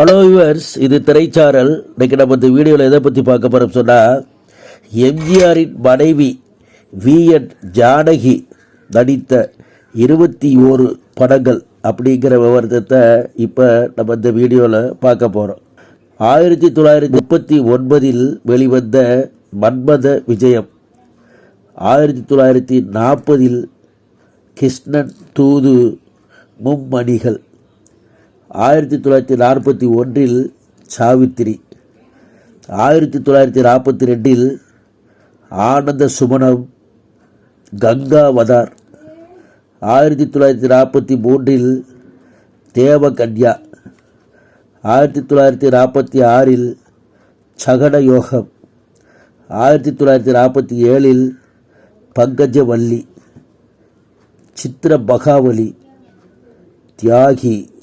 Hello viewers இது திரைச்சாரல் இன்றைக்கி நம்ம இந்த வீடியோவில் எதை பற்றி பார்க்க போகிறோம் சொன்னால் எம்ஜிஆரின் மனைவி வி. என். ஜானகி நடித்த இருபத்தி ஓரு படங்கள் அப்படிங்கிற விவரத்தை இப்போ நம்ம இந்த வீடியோவில் பார்க்க போகிறோம் ஆயிரத்தி தொள்ளாயிரத்தி முப்பத்தி ஒன்பதில் வெளிவந்த மன்மத விஜயம். ஆயிரத்தி தொள்ளாயிரத்தி நாற்பதில் கிருஷ்ணன் தூது மும்மணிகள். ஆயிரத்தி தொள்ளாயிரத்தி நாற்பத்தி ஒன்றில் சாவித்திரி. ஆயிரத்தி தொள்ளாயிரத்தி நாற்பத்தி ரெண்டில் ஆனந்த சுமணம் கங்காவதார். ஆயிரத்தி தொள்ளாயிரத்தி நாற்பத்தி மூன்றில் தேவகன்யா. ஆயிரத்தி தொள்ளாயிரத்தி நாற்பத்தி ஆறில் சகன யோகம் ஆயிரத்தி தொள்ளாயிரத்தி நாற்பத்தி ஏழில் பங்கஜவல்லி சித்திர பகாவலி தியாகி.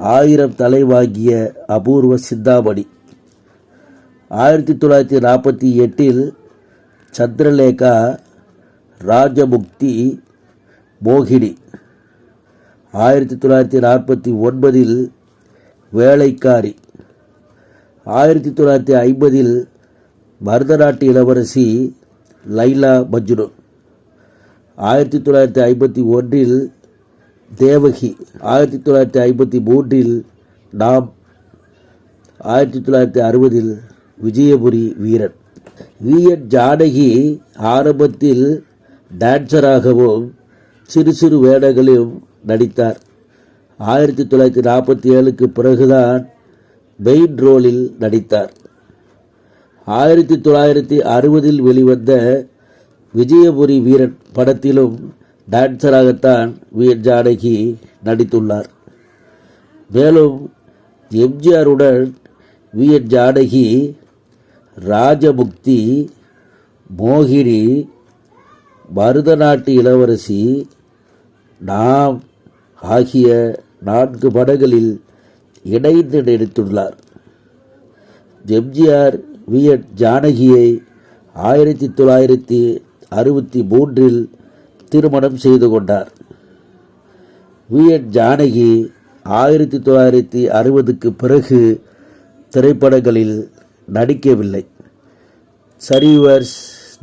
ஆயிரம் தலைவாகிய அபூர்வ சிந்தாமணி ஆயிரத்தி தொள்ளாயிரத்தி நாற்பத்தி எட்டில் சந்திரலேகா ராஜமுக்தி மோகினி. ஆயிரத்தி தொள்ளாயிரத்தி நாற்பத்தி ஒன்பதில் வேலைக்காரி. ஆயிரத்தி தொள்ளாயிரத்தி ஐம்பதில் பரதநாட்டிய இளவரசி லைலா மஜ்னு ஆயிரத்தி தொள்ளாயிரத்தி ஐம்பத்தி ஒன்றில் தேவகி. ஆயிரத்தி தொள்ளாயிரத்தி ஐம்பத்தி மூன்றில் நாம் ஆயிரத்தி தொள்ளாயிரத்தி அறுபதில் விஜயபுரி வீரன். வி என் ஜானகி ஆரம்பத்தில் டான்சராகவும் சிறு சிறு வேடங்களிலும் நடித்தார். ஆயிரத்தி தொள்ளாயிரத்தி நாற்பத்தி ஏழுக்கு பிறகுதான் மெயின் ரோலில் நடித்தார். ஆயிரத்தி தொள்ளாயிரத்தி அறுபதில் வெளிவந்த விஜயபுரி வீரன் படத்திலும் டான்சராகத்தான் வீர் ஜானகி நடித்துள்ளார். மேலும் எம்ஜிஆருடன் வீர் ஜானகி ராஜமுக்தி மோகினி மருதநாட்டு இளவரசி நாம் ஆகிய நான்கு படங்களில் இணைந்து நடித்துள்ளார். எம்ஜிஆர் விஎன் ஜானகியை ஆயிரத்தி தொள்ளாயிரத்தி அறுபத்தி மூன்றில் திருமணம் செய்து கொண்டார். விஎட் ஜானகி ஆயிரத்தி தொள்ளாயிரத்தி அறுபதுக்கு பிறகு திரைப்படங்களில் நடிக்கவில்லை. சரி இந்த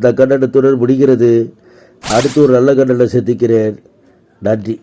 கண்டனத்துடன் முடிகிறது. அடுத்து ஒரு நல்ல கண்டனம் சந்திக்கிறேன். நன்றி.